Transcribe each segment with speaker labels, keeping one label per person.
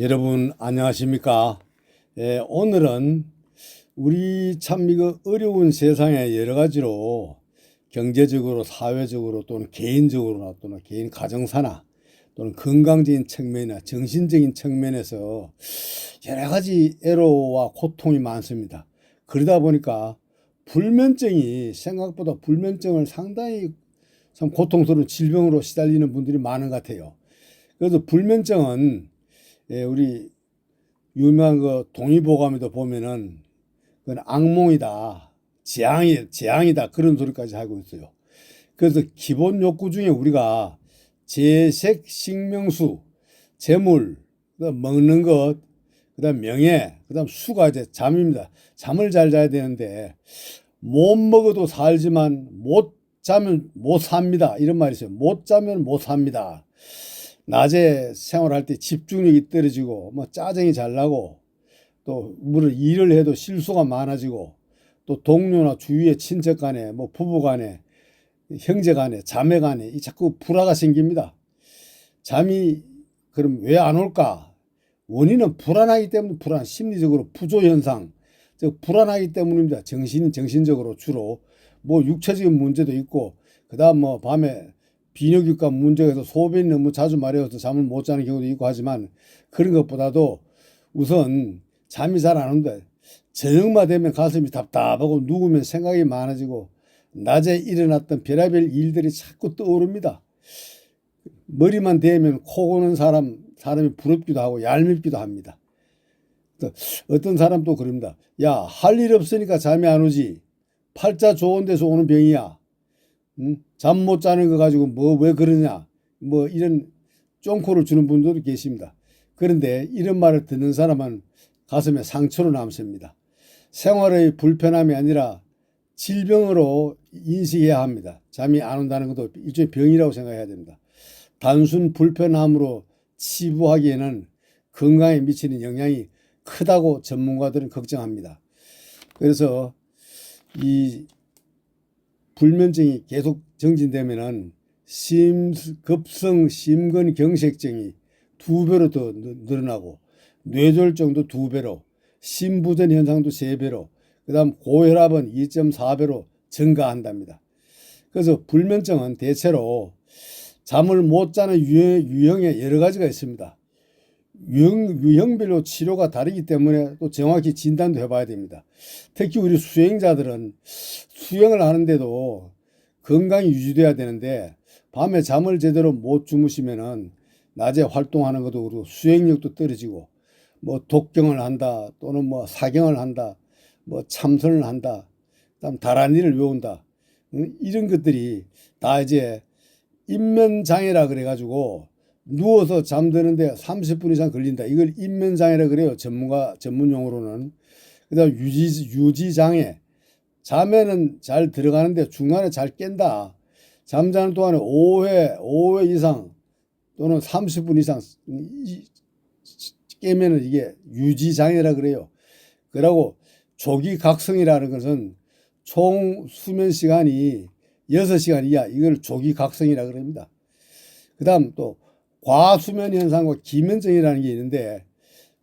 Speaker 1: 여러분 안녕하십니까? 예, 오늘은 우리 참 이거 어려운 세상에 여러 가지로 경제적으로 사회적으로 또는 개인적으로나 또는 개인 가정사나 또는 건강적인 측면이나 정신적인 측면에서 여러 가지 애로와 고통이 많습니다. 그러다 보니까 불면증이 생각보다 불면증을 상당히 참 고통스러운 질병으로 시달리는 분들이 많은 것 같아요. 그래서 불면증은 예, 우리 유명한 그 동의보감에도 보면은 그건 악몽이다, 재앙이 재앙이다 그런 소리까지 하고 있어요. 그래서 기본 욕구 중에 우리가 재색, 식명수, 재물, 먹는 것, 그 다음 명예, 그 다음 수가 이제 잠입니다. 잠을 잘 자야 되는데 못 먹어도 살지만 못 자면 못 삽니다. 이런 말이 있어요. 못 자면 못 삽니다. 낮에 생활할 때 집중력이 떨어지고 뭐 짜증이 잘 나고 또 물을 일을 해도 실수가 많아지고 또 동료나 주위의 친척 간에 뭐 부부 간에 형제 간에 자매 간에 이 자꾸 불화가 생깁니다. 잠이 그럼 왜 안 올까? 원인은 불안하기 때문에 불안, 심리적으로 부조 현상, 즉 불안하기 때문입니다. 정신 정신적으로 주로 뭐 육체적인 문제도 있고 그다음 뭐 밤에 비뇨기과 있어 소변이 너무 자주 마려워서 잠을 못 자는 경우도 있고 하지만 그런 것보다도 우선 잠이 잘 안 온다. 저녁만 되면 가슴이 답답하고 누우면 생각이 많아지고 낮에 일어났던 별의별 일들이 자꾸 떠오릅니다. 머리만 대면 코 고는 사람 사람이 부럽기도 하고 얄밉기도 합니다. 또 어떤 사람도 그럽니다. 야, 할 일 없으니까 잠이 안 오지. 팔자 좋은 데서 오는 병이야. 응? 잠 못 자는 거 가지고 뭐 왜 그러냐. 뭐 이런 쫑코를 주는 분들도 계십니다. 그런데 이런 말을 듣는 사람은 가슴에 상처로 남습니다. 생활의 불편함이 아니라 질병으로 인식해야 합니다. 잠이 안 온다는 것도 일종의 병이라고 생각해야 됩니다. 단순 불편함으로 치부하기에는 건강에 미치는 영향이 크다고 전문가들은 걱정합니다. 그래서 이 불면증이 계속 정진되면은 심 급성 심근 경색증이 두 배로 더 늘- 늘어나고 뇌졸중도 두 배로 심부전 현상도 세 배로 그다음 고혈압은 2.4배로 증가한답니다. 그래서 불면증은 대체로 잠을 못 자는 유형, 유형에 여러 가지가 있습니다. 유형, 유형별로 치료가 다르기 때문에 또 정확히 진단도 해봐야 됩니다. 특히 우리 수행자들은 수행을 하는데도 건강이 유지돼야 되는데 밤에 잠을 제대로 못 주무시면은 낮에 활동하는 것도 그렇고 수행력도 떨어지고 뭐 독경을 한다 또는 뭐 사경을 한다 뭐 참선을 한다 그다음 다란이를 외운다 응? 이런 것들이 다 이제 인면장애라 그래가지고 누워서 잠드는데 30분 이상 걸린다. 이걸 인면장애라 그래요. 전문가 전문 용어로는. 그다음 유지 유지장애. 잠에는 잘 들어가는데 중간에 잘 깬다. 잠자는 동안에 5회 5회 이상 또는 30분 이상 이- 깨면은 이게 유지장애라 그래요. 그러고 조기각성이라는 것은 총 수면 시간이 6시간 이하 이걸 조기각성이라 그럽니다. 그 다음 또 과수면 현상과 기면증이라는 게 있는데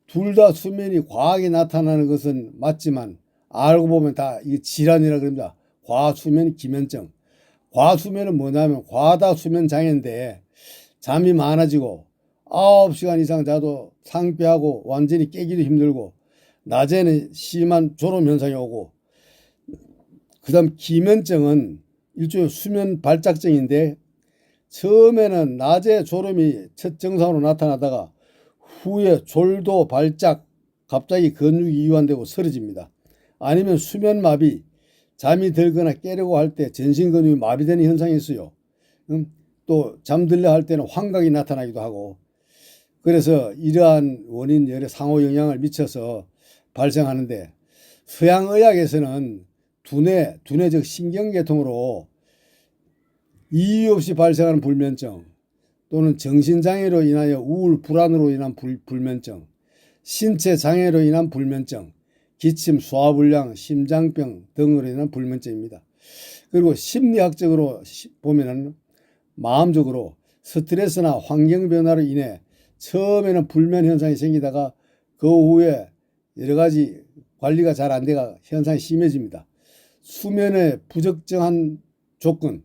Speaker 1: 둘 다 수면이 과하게 나타나는 것은 맞지만 알고 보면 다 이게 질환이라 그럽니다. 과수면 기면증. 과수면은 뭐냐면 과다 수면 장애인데 잠이 많아지고 9시간 이상 자도 상쾌하고 완전히 깨기도 힘들고 낮에는 심한 졸음 현상이 오고 그다음 기면증은 일종의 수면 발작증인데 처음에는 낮에 졸음이 첫 증상으로 나타나다가 후에 졸도 발작 갑자기 근육이 이완되고 쓰러집니다. 아니면 수면 마비 잠이 들거나 깨려고 할 때 전신 근육이 마비되는 현상이 있어요. 음, 또 잠들려 할 때는 환각이 나타나기도 하고 그래서 이러한 원인 여러 상호 영향을 미쳐서 발생하는데 서양 의학에서는 두뇌, 두뇌적 신경계통으로 이유 없이 발생하는 불면증 또는 정신장애로 인하여 우울, 불안으로 인한 불, 불면증, 신체 장애로 인한 불면증, 기침, 소화불량, 심장병 등으로 인한 불면증입니다. 그리고 심리학적으로 시- 보면은 마음적으로 스트레스나 환경 변화로 인해 처음에는 불면 현상이 생기다가 그 후에 여러 가지 관리가 잘 안 돼가 현상이 심해집니다. 수면에 부적정한 조건,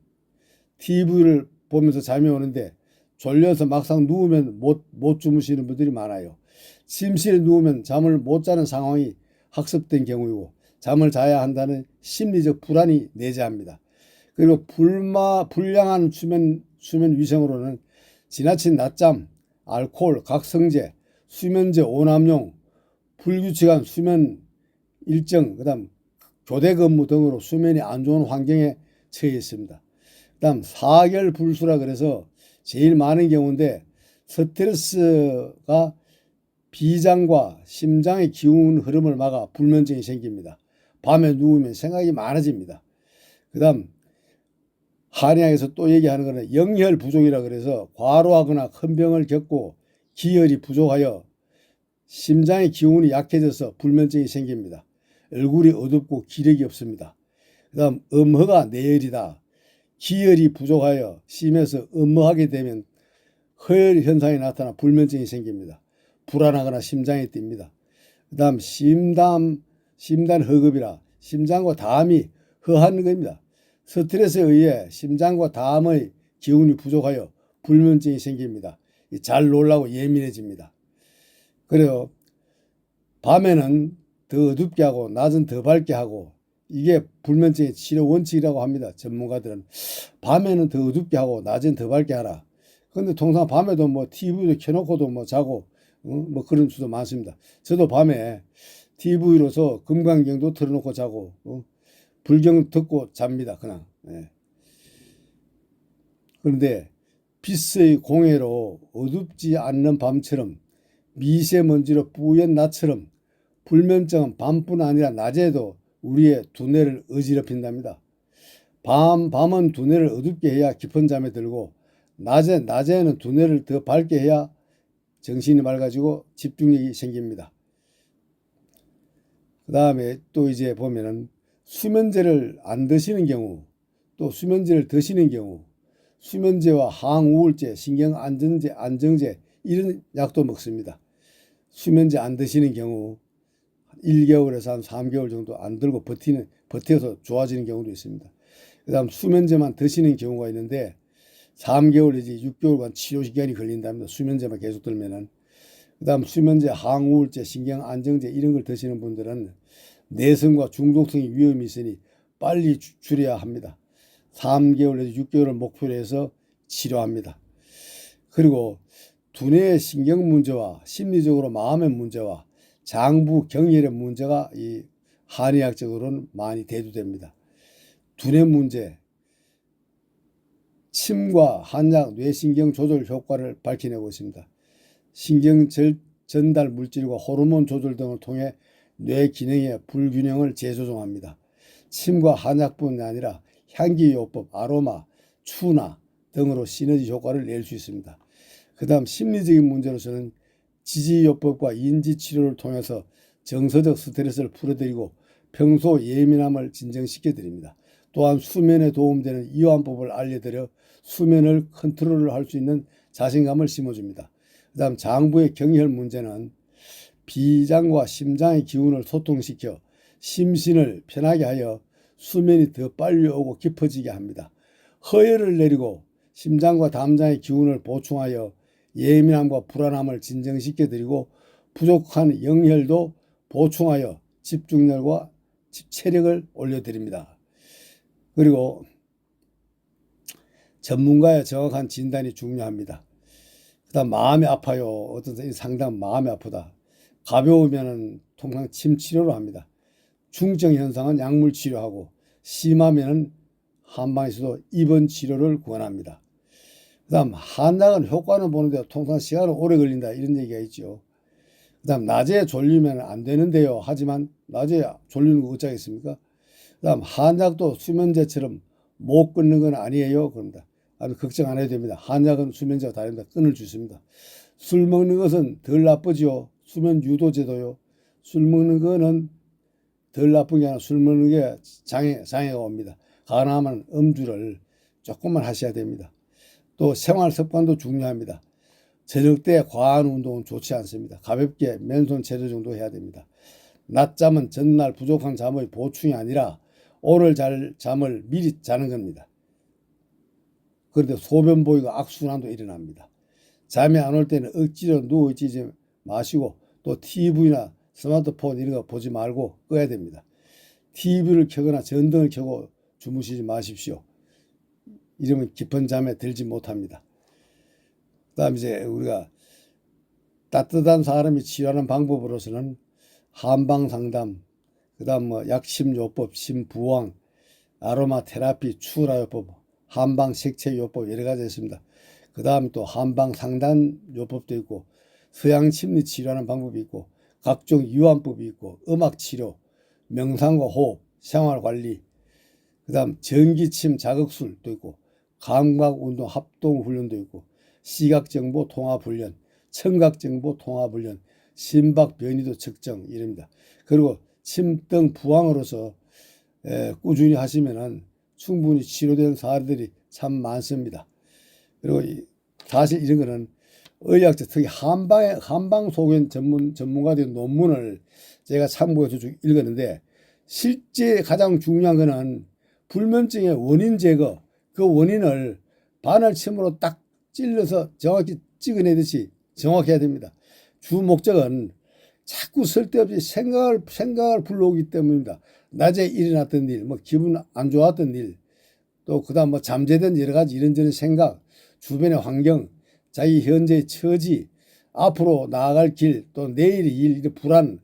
Speaker 1: TV를 보면서 잠이 오는데 졸려서 막상 누우면 못, 못 주무시는 분들이 많아요. 침실에 누우면 잠을 못 자는 상황이 학습된 경우이고 잠을 자야 한다는 심리적 불안이 내재합니다. 그리고 불마, 불량한 수면, 수면 위생으로는 지나친 낮잠, 알코올, 각성제, 수면제 오남용, 불규칙한 수면 일정, 그 다음 교대 근무 등으로 수면이 안 좋은 환경에 처해 있습니다. 그 다음 사결 불수라 그래서 제일 많은 경우인데 스트레스가 비장과 심장의 기운 흐름을 막아 불면증이 생깁니다. 밤에 누우면 생각이 많아집니다. 그 다음 한의학에서 또 얘기하는 것은 영혈 부족이라 그래서 과로하거나 큰 병을 겪고 기혈이 부족하여 심장의 기운이 약해져서 불면증이 생깁니다. 얼굴이 어둡고 기력이 없습니다. 그 다음 음허가 내열이다. 기혈이 부족하여 심해서 음허하게 되면 허혈 현상이 나타나 불면증이 생깁니다. 불안하거나 심장이 뜁니다. 그 다음 심담, 심단 허급이라 심장과 담이 허한 겁니다. 스트레스에 의해 심장과 담의 기운이 부족하여 불면증이 생깁니다. 잘 놀라고 예민해집니다. 그래요. 밤에는 더 어둡게 하고 낮은 더 밝게 하고 이게 불면증의 치료 원칙이라고 합니다. 전문가들은 밤에는 더 어둡게 하고 낮은 더 밝게 하라. 근데 통상 밤에도 뭐 TV도 켜놓고도 뭐 자고 어? 뭐 그런 수도 많습니다. 저도 밤에 TV로서 금강경도 틀어놓고 자고 어? 불경 듣고 잡니다. 그냥. 예. 그런데 빛의 공해로 어둡지 않는 밤처럼 미세먼지로 뿌연 낮처럼 불면증은 밤뿐 아니라 낮에도 우리의 두뇌를 어지럽힌답니다. 밤, 밤은 두뇌를 어둡게 해야 깊은 잠에 들고 낮에, 낮에는 두뇌를 더 밝게 해야 정신이 맑아지고 집중력이 생깁니다. 그 다음에 또 이제 보면은 수면제를 안 드시는 경우 또 수면제를 드시는 경우 수면제와 항우울제, 신경안정제, 안정제 이런 약도 먹습니다. 수면제 안 드시는 경우 1개월에서 한 3개월 정도 안 들고 버티는 버텨서 좋아지는 경우도 있습니다. 그다음 수면제만 드시는 경우가 있는데 3개월 이제 6개월간 치료 시간이 걸린답니다. 수면제만 계속 들면은 그다음 수면제, 항우울제, 신경 안정제 이런 걸 드시는 분들은 내성과 중독성의 위험이 있으니 빨리 주- 줄여야 합니다. 3개월에서 6개월을 목표로 해서 치료합니다. 그리고 두뇌의 신경 문제와 심리적으로 마음의 문제와 장부 경혈의 문제가 이 한의학적으로는 많이 대두됩니다. 두뇌 문제, 침과 한약 뇌신경 조절 효과를 밝혀내고 있습니다. 신경 절- 전달 물질과 호르몬 조절 등을 통해 뇌 기능의 불균형을 재조정합니다. 침과 한약뿐 아니라 향기요법, 아로마, 추나 등으로 시너지 효과를 낼 수 있습니다. 그 다음 심리적인 문제로서는 지지요법과 인지치료를 통해서 정서적 스트레스를 풀어드리고 평소 예민함을 진정시켜 드립니다. 또한 수면에 도움되는 이완법을 알려드려 수면을 컨트롤 할 수 있는 자신감을 심어줍니다. 그 다음 장부의 경혈 문제는 비장과 심장의 기운을 소통시켜 심신을 편하게 하여 수면이 더 빨리 오고 깊어지게 합니다. 허혈을 내리고 심장과 담장의 기운을 보충하여 예민함과 불안함을 진정시켜 드리고 부족한 영혈도 보충하여 집중력과 집- 체력을 올려드립니다. 그리고 전문가의 정확한 진단이 중요합니다. 그다음 마음이 아파요. 어떤 상당 마음이 아프다. 가벼우면은 통상 침 치료로 합니다. 중증 현상은 약물 치료하고 심하면은 한방에서도 입원 치료를 권합니다. 그다음 한약은 효과는 보는데 통상 시간은 오래 걸린다 이런 얘기가 있죠. 그다음 낮에 졸리면 안 되는데요. 하지만 낮에 졸리는 거 어쩌겠습니까? 그다음 한약도 수면제처럼 못 끊는 건 아니에요. 그럽니다. 아주 걱정 안 해도 됩니다. 한약은 수면제와 다릅니다. 끊을 수 있습니다. 술 먹는 것은 덜 나쁘지요. 수면 유도제도요. 술 먹는 거는 덜 나쁜 게 아니라 술 먹는 게 장애, 장애가 옵니다. 가능하면 음주를 조금만 하셔야 됩니다. 또 생활 습관도 중요합니다. 저녁 때 과한 운동은 좋지 않습니다. 가볍게 맨손 체조 정도 해야 됩니다. 낮잠은 전날 부족한 잠의 보충이 아니라 오늘 잘 잠을 미리 자는 겁니다. 그런데 소변 보이고 악순환도 일어납니다. 잠이 안 올 때는 억지로 누워 있지 마시고 또 TV나 스마트폰 이런 거 보지 말고 꺼야 됩니다. TV를 켜거나 전등을 켜고 주무시지 마십시오. 이러면 깊은 잠에 들지 못합니다. 그다음 이제 우리가 따뜻한 사람이 치료하는 방법으로서는 한방 상담, 그 다음 뭐 약심요법, 심부왕, 아로마 테라피, 추라요법, 한방 색채 요법 여러 가지 있습니다. 그 다음 또 한방 상단 요법도 있고 서양 심리 치료하는 방법이 있고 각종 유한법이 있고 음악 치료, 명상과 호흡, 생활 관리, 그 다음 전기침 자극술도 있고 감각 운동 합동 훈련도 있고 시각 정보 통합 훈련, 청각 정보 통합 훈련, 심박 변이도 측정 이럽니다. 그리고 침등 부항으로서 에, 꾸준히 하시면은 충분히 치료된 사례들이 참 많습니다. 그리고 이- 사실 이런 거는 의학적 특히 한방의 한방 소견 전문 전문가들 논문을 제가 참고해서 쭉 읽었는데 실제 가장 중요한 거는 불면증의 원인 제거 그 원인을 바늘침으로 딱 찔러서 정확히 찍어내듯이 정확해야 됩니다. 주 목적은 자꾸 쓸데없이 생각을 생각을 불러오기 때문입니다. 낮에 일어났던 일, 뭐 기분 안 좋았던 일, 또 그다음 뭐 잠재된 여러 가지 이런저런 생각, 주변의 환경, 자기 현재의 처지, 앞으로 나아갈 길, 또 내일의 일, 불안,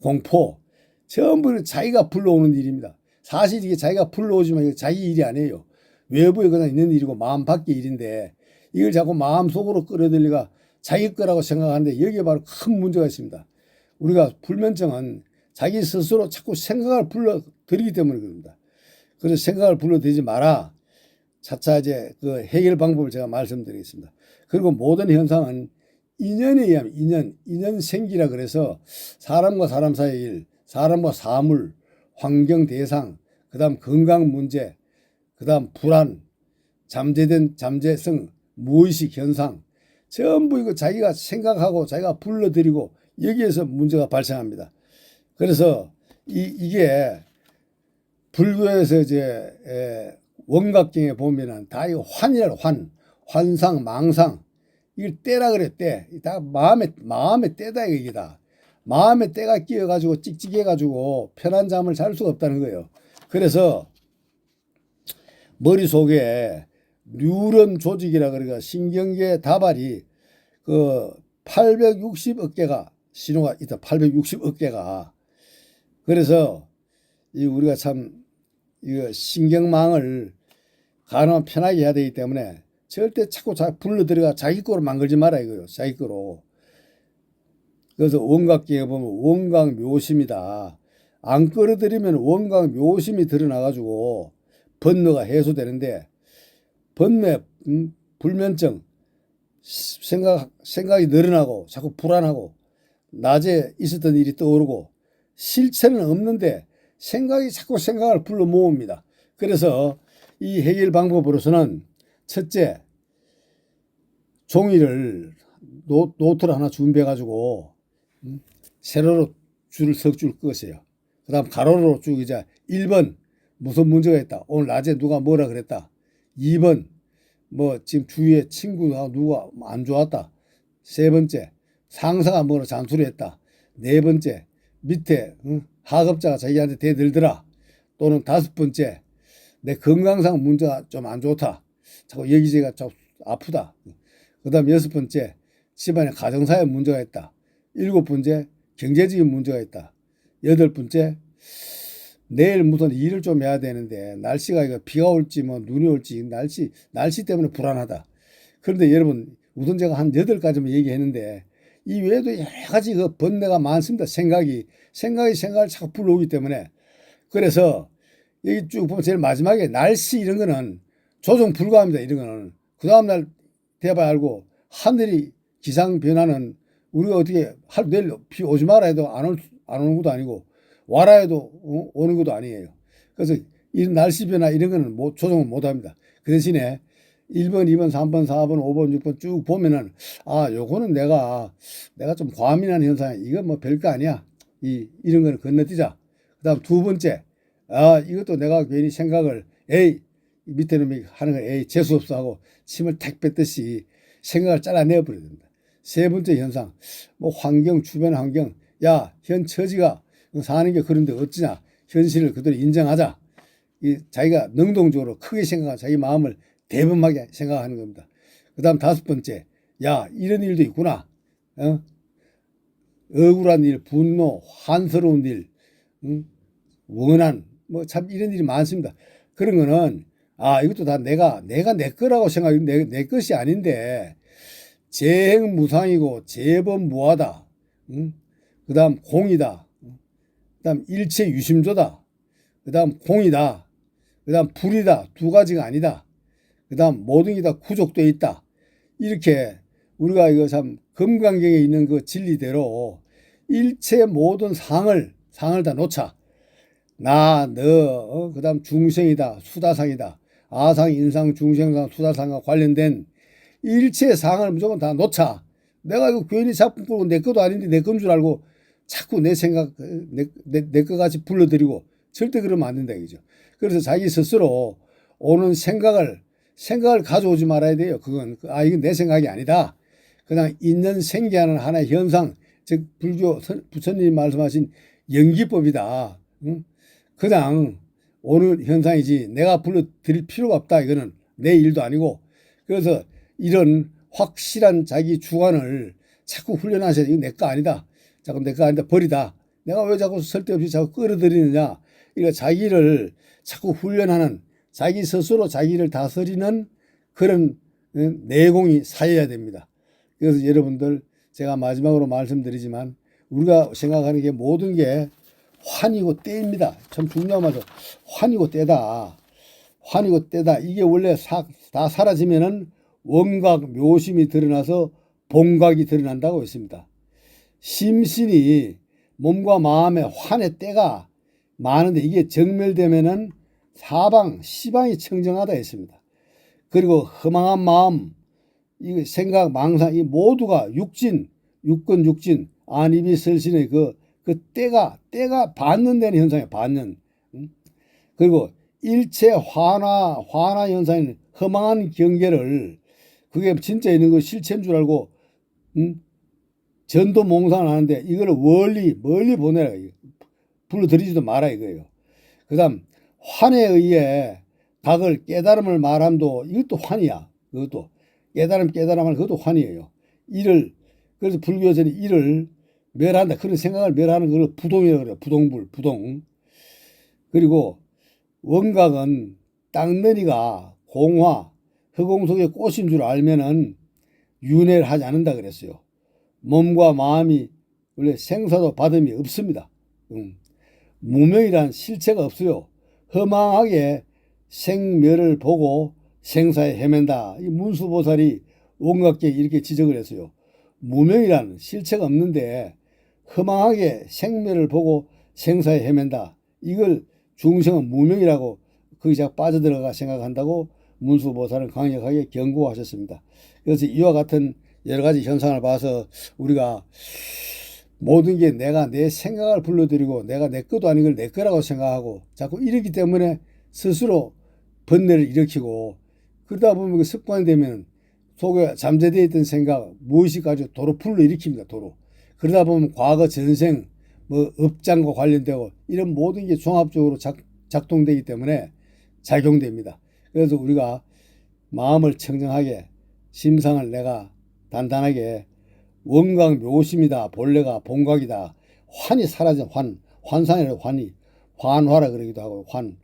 Speaker 1: 공포, 전부 자기가 불러오는 일입니다. 사실 이게 자기가 불러오지만 이거 자기 일이 아니에요. 외부에 그냥 있는 일이고 마음 밖의 일인데 이걸 자꾸 마음속으로 끌어들리가 자기 거라고 생각하는데 여기에 바로 큰 문제가 있습니다. 우리가 불면증은 자기 스스로 자꾸 생각을 불러들이기 때문에 그럽니다. 그래서 생각을 불러들이지 마라. 차차 이제 그 해결 방법을 제가 말씀드리겠습니다. 그리고 모든 현상은 인연에 의하면 인연, 인연 생기라 그래서 사람과 사람 사이의 일, 사람과 사물, 환경 대상, 그 다음 건강 문제, 그 다음 불안, 잠재된 잠재성, 무의식 현상, 전부 이거 자기가 생각하고 자기가 불러들이고 여기에서 문제가 발생합니다. 그래서 이, 이게 불교에서 이제 에, 원각경에 보면은 다 이거 환이라 환, 환상, 망상 이걸 때라 때. 다 마음에 마음에 때다 이게 다. 마음에 때가 끼어 가지고 찍찍해 가지고 편한 잠을 잘 수가 없다는 거예요. 그래서 머릿속에 뉴런 조직이라 그러니까 신경계 다발이 그 860억 개가 신호가 있다. 860억 개가. 그래서 이 우리가 참 이거 신경망을 가능한 편하게 해야 되기 때문에 절대 자꾸 자 불러 들어가 자기 거로 만들지 마라 이거요. 자기 거로. 그래서 원각경에 보면 원각 묘심이다. 안 끌어들이면 원각 묘심이 드러나가지고 번뇌가 해소되는데 번뇌, 음, 불면증, 생각, 생각이 늘어나고 자꾸 불안하고 낮에 있었던 일이 떠오르고 실체는 없는데 생각이 자꾸 생각을 불러 모읍니다. 그래서 이 해결 방법으로서는 첫째, 종이를 노, 노트를 하나 준비해 가지고 음, 세로로 줄을 석줄 끄세요. 그 다음 가로로 쭉 이제 1번 무슨 문제가 있다. 오늘 낮에 누가 뭐라 그랬다. 2번 뭐 지금 주위에 친구가 누가 안 좋았다. 세 번째 상사가 뭐라 잔소리 했다. 네 번째 밑에 응? 하급자가 자기한테 대들더라. 또는 다섯 번째 내 건강상 문제가 좀 안 좋다. 자꾸 여기저기가 좀 아프다. 그 다음 여섯 번째 집안에 가정사에 문제가 있다. 일곱 번째 경제적인 문제가 있다. 여덟 번째 내일 무슨 일을 좀 해야 되는데 날씨가 이거 비가 올지 뭐 눈이 올지 날씨 날씨 때문에 불안하다. 그런데 여러분 우선 제가 한 여덟 가지만 얘기했는데 이 외에도 여러 가지 그 번뇌가 많습니다. 생각이 생각이 생각을 자꾸 불러오기 때문에 그래서 여기 쭉 보면 제일 마지막에 날씨 이런 거는 조정 불가합니다. 이런 거는 그 다음 날 돼봐야 알고 하늘이 기상 변화는 우리가 어떻게 하루 내일 비 오지 마라 해도 안, 올, 안 오는 것도 아니고 와라 해도 어, 오는 것도 아니에요. 그래서 이 날씨 변화 이런 거는 못, 조정을 못 합니다. 그 대신에 1번, 2번, 3번, 4번, 5번, 6번 쭉 보면은 아, 요거는 내가 내가 좀 과민한 현상이야. 이건 뭐 별거 아니야. 이 이런 거는 건너뛰자. 그다음 두 번째. 아, 이것도 내가 괜히 생각을 에이 밑에 놈이 하는 거 에이 재수 없어 하고 침을 탁 뱉듯이 생각을 잘라내 버려야 된다. 세 번째 현상. 뭐 환경 주변 환경 야, 현 처지가 사는 게 그런데 어찌냐. 현실을 그대로 인정하자. 이 자기가 능동적으로 크게 생각하고 자기 마음을 대범하게 생각하는 겁니다. 그 다음 다섯 번째, 야, 이런 일도 있구나. 어? 억울한 일, 분노, 환스러운 일, 응? 원한, 뭐 참 이런 일이 많습니다. 그런 거는, 아, 이것도 다 내가, 내가 내 거라고 생각해. 내, 내 것이 아닌데, 재행 무상이고, 재범 무하다. 응? 그 다음 공이다. 그 다음 일체 유심조다. 그 다음 공이다. 그 다음 불이다. 두 가지가 아니다. 그 다음 모든 게 다 구족되어 있다. 이렇게 우리가 이거 참 금강경에 있는 그 진리대로 일체 모든 상을, 상을 다 놓자. 나, 너, 어? 그 다음 중생이다. 수다상이다. 아상, 인상, 중생상, 수다상과 관련된 일체 상을 무조건 다 놓자. 내가 이거 괜히 작품 꾸고 내 것도 아닌데 내 건 줄 알고 자꾸 내 생각, 내, 내, 내것 같이 불러들이고 절대 그러면 안 된다. 이죠. 그래서 자기 스스로 오는 생각을, 생각을 가져오지 말아야 돼요. 그건, 아, 이건 내 생각이 아니다. 그냥 있는 생기하는 하나의 현상, 즉, 불교 선- 부처님이 말씀하신 연기법이다. 응? 그냥 오는 현상이지 내가 불러드릴 필요가 없다. 이거는 내 일도 아니고. 그래서 이런 확실한 자기 주관을 자꾸 훈련하셔야 돼. 이거 내 거 아니다. 자꾸 내거 아니다. 버리다. 내가 왜 자꾸 쓸데없이 자꾸 끌어들이느냐. 이거 자기를 자꾸 훈련하는 자기 스스로 자기를 다스리는 그런 어, 내공이 쌓여야 됩니다. 그래서 여러분들 제가 마지막으로 말씀드리지만 우리가 생각하는 게 모든 게 환이고 때입니다. 참 중요한 말이죠. 환이고 때다. 환이고 때다. 이게 원래 사, 다 사라지면은 원각 묘심이 드러나서 본각이 드러난다고 했습니다. 심신이 몸과 마음의 환의 때가 많은데 이게 정멸되면은 사방 시방이 청정하다 했습니다. 그리고 허망한 마음, 이 생각, 망상 이 모두가 육진, 육근 육진, 안입이 설신의 그, 그 때가 때가 받는다는 현상이에요. 받는. 음? 그리고 일체 환화 환화 현상인 허망한 경계를 그게 진짜 있는 거 실체인 줄 알고 음? 전도 몽상을 하는데 이거를 멀리 멀리 보내라. 불러들이지도 마라 이거예요. 그 다음 환에 의해 각을 깨달음을 말함도 이것도 환이야. 그것도 깨달음 깨달음을 그것도 환이에요. 이를 그래서 불교에서는 이를 멸한다 그런 생각을 멸하는 걸 부동이라고 그래요. 부동불 부동. 그리고 원각은 땅너리가 공화 허공 속의 꽃인 줄 알면은 윤회를 하지 않는다 그랬어요. 몸과 마음이 원래 생사도 받음이 없습니다. 음. 무명이란 실체가 없어요. 허망하게 생멸을 보고 생사에 헤맨다. 이 문수보살이 온갖게 이렇게 지적을 했어요. 무명이란 실체가 없는데 허망하게 생멸을 보고 생사에 헤맨다. 이걸 중생은 무명이라고 거기서 빠져들어가 생각한다고 문수보살은 강력하게 경고하셨습니다. 그래서 이와 같은 여러 가지 현상을 봐서 우리가 모든 게 내가 내 생각을 불러들이고 내가 내 것도 아닌 걸 내 거라고 생각하고 자꾸 이러기 때문에 스스로 번뇌를 일으키고 그러다 보면 그 습관이 되면 속에 잠재되어 있던 생각 무의식 가지고 도로 불러 일으킵니다. 도로. 그러다 보면 과거 전생 뭐 업장과 관련되고 이런 모든 게 종합적으로 작, 작동되기 때문에 작용됩니다. 그래서 우리가 마음을 청정하게 심상을 내가 단단하게 원각 묘심이다 본래가 본각이다. 환이 사라진 환 환상이라 환이 환화라 그러기도 하고 환.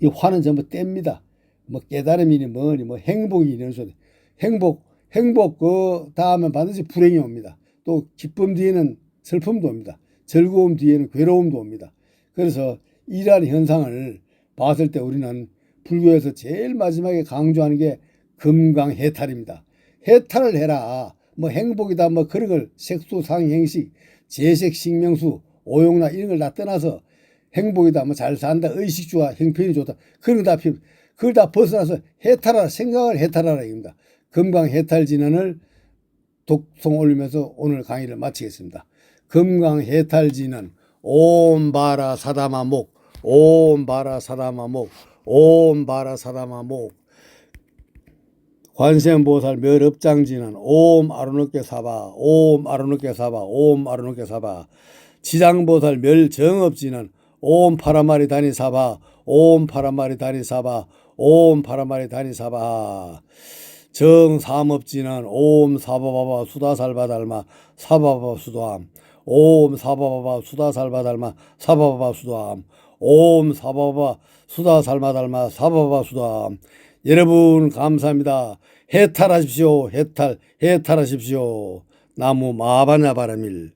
Speaker 1: 이 환은 전부 뗍니다. 뭐 깨달음이니 뭐니 뭐 행복이 이런 소리. 행복 행복 그 다음에 반드시 불행이 옵니다. 또 기쁨 뒤에는 슬픔도 옵니다. 즐거움 뒤에는 괴로움도 옵니다. 그래서 이러한 현상을 봤을 때 우리는 불교에서 제일 마지막에 강조하는 게 금강해탈입니다 해탈을 해라. 뭐 행복이다. 뭐 그런 걸 색수 상행식 재색 식명수 오용나 이런 걸 다 떠나서 행복이다. 뭐 잘 산다. 의식주와 형편이 좋다. 그런 거다 필요. 그걸 다 벗어나서 해탈하라. 생각을 해탈하라 입니다. 금강 해탈 진언을 독송 올리면서 오늘 강의를 마치겠습니다. 금강 해탈 진언. 옴 바라 사다마 목. 옴 바라 사다마 목. 옴 바라 사다마 목 관세음보살 멸업장진은 옴 아로노께 사바 옴 아로노께 사바 옴 아로노께 사바. 지장보살 멸정업진은 옴 파라마리 다니 사바 옴 파라마리 다니 사바 옴 파라마리 다니 사바. 정삼업진은 옴 사바바바 수다살바 달마 사바바바 수도함. 옴 사바바바 수다살바 달마 사바바바 수도함. 옴 사바바바 수다살마 달마 사바바바 수도함 여러분 감사합니다. 해탈하십시오. 해탈 해탈하십시오. 나무 마바냐 바라밀